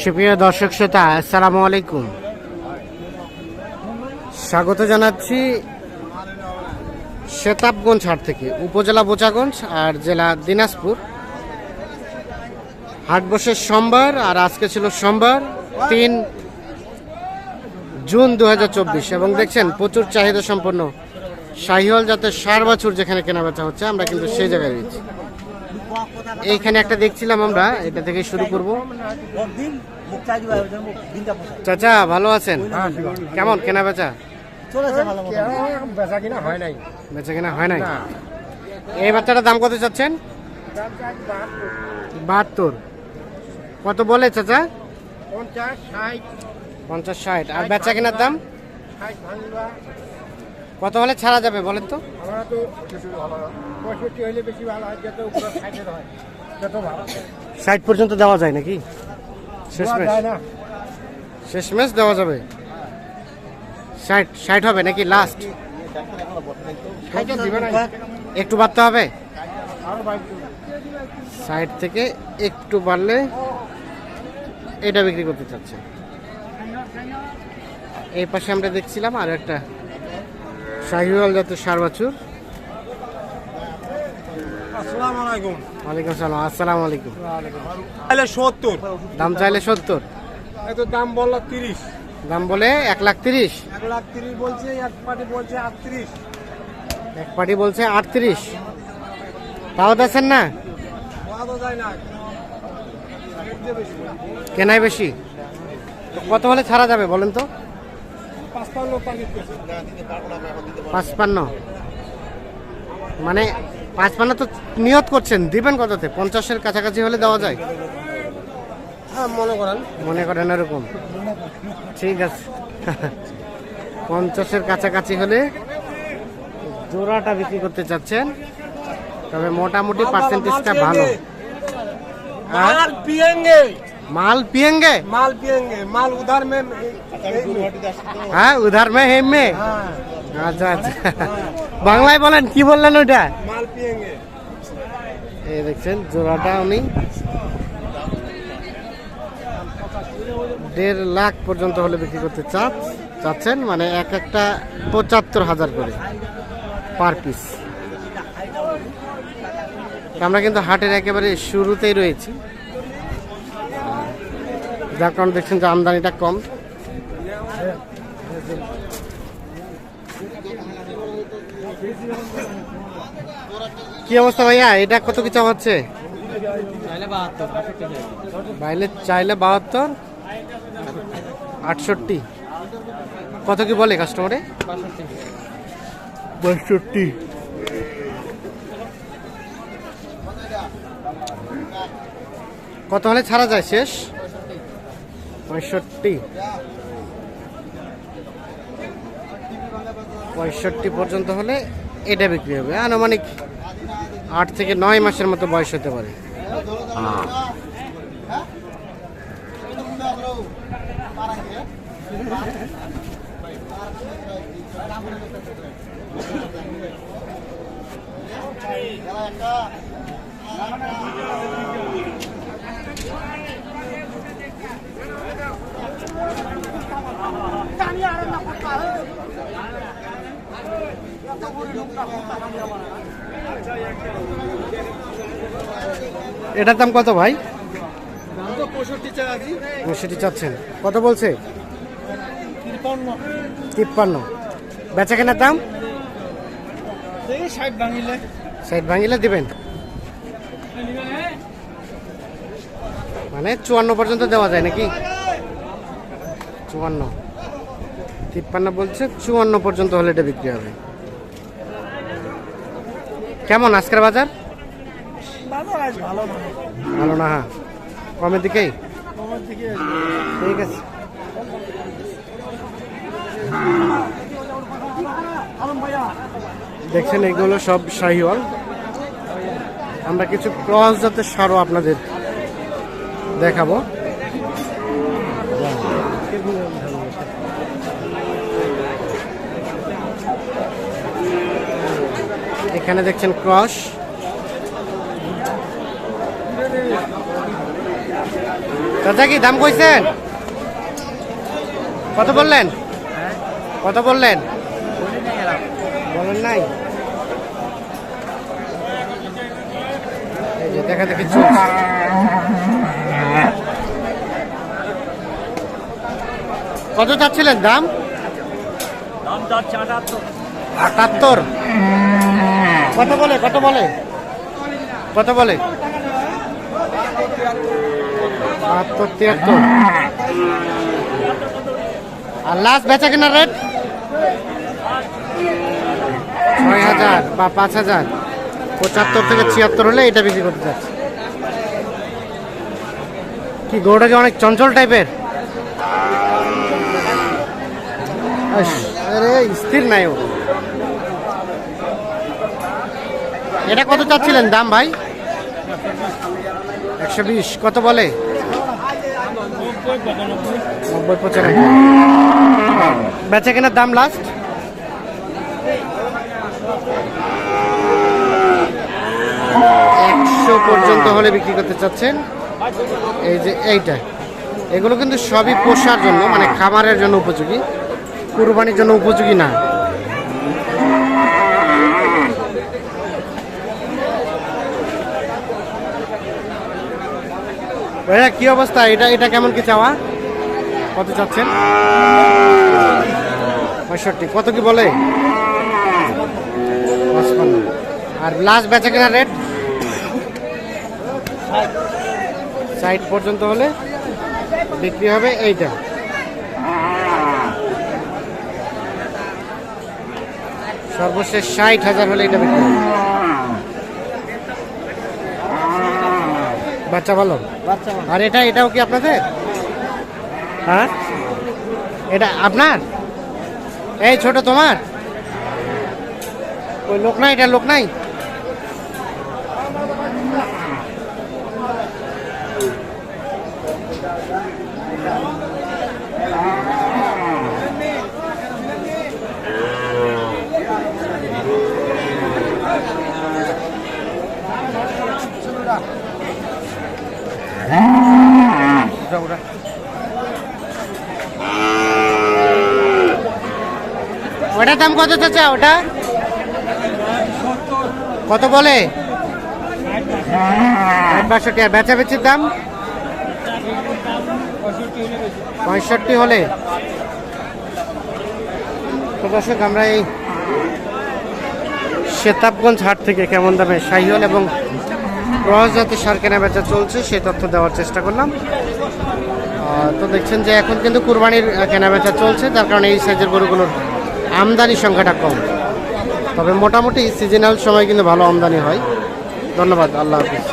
সুপ্রিয় দর্শক শ্রোতা, আসসালামু আলাইকুম। স্বাগত জানাচ্ছি শেতাবগঞ্জ হাট থেকে, উপজেলা বোচাগঞ্জ আর জেলা দিনাজপুর। হাট বসে সোমবার আর আজকে ছিল সোমবার, তিন জুন দু হাজার চব্বিশ। এবং দেখছেন, প্রচুর চাহিদা সম্পন্ন শাহিওয়াল জাতের সার বাছুর যেখানে কেনাবেচা হচ্ছে, আমরা কিন্তু সেই জায়গায় রয়েছি। এইখানে একটা দেখছিলাম আমরা, এটা থেকে শুরু করব। চাচা, ভালো আছেন? কেমন? কেনা বেচা? বেচা কিনা হয় নাই? হয় নাই এই বাচ্চাটার দাম কত চাচ্ছেন? বাহাত্তর। কত বলে চাচা? পঞ্চাশ ষাট। আর বেচা কেনার দাম? কত হলে ছাড়া যাবে বলেন তো? আমরা তো পঁয়ষট্টি হইলে বেশি ভালো হয় যত হয় যত ভালো। ষাট পর্যন্ত দেওয়া যায় নাকি? শেষ দেওয়া ম্যাচ? না। শেষ ম্যাচ দেওয়া যাবে? ষাট ষাট হবে নাকি লাস্ট ষাটে দিবে একটু বাড়তে হবে? সাইড থেকে একটু বাড়লে এটা বিক্রি করতে চাচ্ছে। এই পাশে আমরা দেখছিলাম আর একটা শাহিওয়াল জাতের সার বাছুর। ওয়ালাইকুম সালাম আসসালামু আলাইকুম। সত্তর। দাম চাইলে সত্তর। এত দাম বলল তিরিশ। দাম বলে এক লাখ তিরিশ। এক লাখ তিরিশ বলছে এক পার্টি বলছে আটত্রিশ। এক পার্টি বলছে আটত্রিশ। তাও দেখছেন না? বাদও যায় কেনাই বেশি। কত হলে ছাড়া যাবে বলেন তো? পাঁচপান্ন মানে পাঁচপান্ন তো নিয়ত করছেন দিবেন কততে? পঞ্চাশের কাছাকাছি হলে দেওয়া যায়? হ্যাঁ মনে করেন। মনে করেন এরকম? ঠিক আছে। পঞ্চাশের কাছাকাছি হলে জোড়াটা বিক্রি করতে চাচ্ছেন তবে মোটামুটি পার্সেন্টেজটা ভালো। হ্যাঁ? माल पियेंगे মাল পিয়েঙ্গে माल पियेंगे माल उधर में হ্যাঁ উধার মে হেম মে हाँ আচ্ছা আচ্ছা বাংলায় বলেন কি বললেন ওইটা माल पियेंगे এই দেখছেন জোড়াটা উনি দেড় লাখ পর্যন্ত হলে বিক্রি করতে চাপ চাচ্ছেন মানে এক একটা পঁচাত্তর হাজার করে পার পিস আমরা কিন্তু হাটের একেবারে শুরুতেই রয়েছি যার কারণে দেখছেন যে আমদানিটা কম। কি অবস্থা ভাইয়া? এটা কত কি হচ্ছে? বাইলে চাইলে বাহাত্তর আটষট্টি। কত কি বলে কাস্টমারে বাষট্টি। কত হলে ছাড়া যায় শেষ? পঁয়ষট্টি। পঁয়ষট্টি পর্যন্ত হলে এটা বিক্রি হবে। আনুমানিক আট থেকে নয় মাসের মতো বয়স হতে পারে। এটার দাম কত ভাই? পঁয়ষট্টি চাচ্ছেন। কত বলছে? তিপ্পান্ন। বেচা কেনার দাম? ষাট সাইড ভাঙিলে দিবেন। মানে চুয়ান্ন পর্যন্ত দেওয়া যায় নাকি? চুয়ান্ন। তিপ্পান্ন বলছে চুয়ান্ন পর্যন্ত হলে এটা বিক্রি হবে। কেমন আজকের বাজার? ভালো না হ্যাঁ। কমের দিকেই? ঠিক আছে। দেখছেন এগুলো সব শাহিওয়াল। আমরা কিছু ক্রস জাতের সারও আপনাদের দেখাবো। এখানে দেখছেন ক্রস। চাচা কি দাম কইছেন? কত বললেন? কত বললেন? বলেন নাই। দেখা দেখি কত চাচ্ছিলেন দাম? দাম আটাত্তর। আটাত্তর। কত বলে কত বলে। কত বলে। বাহাত্তর তিয়াত্তর আর লাস্ট বেচা কেনার রেট ছয় হাজার বা পাঁচ হাজার। পঁচাত্তর থেকে ছিয়াত্তর হলে এটা বিক্রি করতে চাচ্ছে। কি, গরুটা কি অনেক চঞ্চল টাইপের আরে, স্থির নাই ও। এটা কত চাচ্ছিলেন দাম ভাই? একশো বিশ, কত বলে? নব্বই, পঁচানব্বই। বেচা কেনার দাম লাস্ট একশো পর্যন্ত হলে বিক্রি করতে চাচ্ছেন। এই যে এইটা। এগুলো কিন্তু সবই পোষার জন্য মানে খাবারের জন্য উপযোগী। কুরবানির জন্য উপযোগী না। ভাইয়া, কি অবস্থা? এটা এটা কেমন কি চাওয়া? কত চাচ্ছেন? পঁয়ষট্টি। কত কি বলে? আর লাস্ট বেচা কেনা রেট ষাট পর্যন্ত হলে বিক্রি হবে এইটা। সর্বশেষ ষাট হাজার হলে এটা বিক্রি হবে। বাচ্চা ভালো? আর এটা এটাও কি আপনাদের? হ্যাঁ? এটা আপনার? এই ছোট তোমার? ওই লোক নাই এটা লোক নাই? ওটার দাম কত চাচা, ওটা? কত বলে? ষাট বাষট্টি, আর বেচা বেচির দাম? পঁয়ষট্টি হলে। তো দর্শক, আমরা এই শেতাবগঞ্জ হাট থেকে কেমন দামে শাহিওয়াল এবং ক্রস জাতের সার কেনা বেচা চলছে, সেই তথ্য দেওয়ার চেষ্টা করলাম। তো দেখছেন যে এখন কিন্তু কুরবানির কেনা বেচা চলছে, তার কারণে এই সাইজের গরুগুলোর আমদানি সংখ্যাটা কম। তবে মোটামুটি সিজনাল সময় কিন্তু ভালো আমদানি হয়। ধন্যবাদ, আল্লাহ হাফিজ।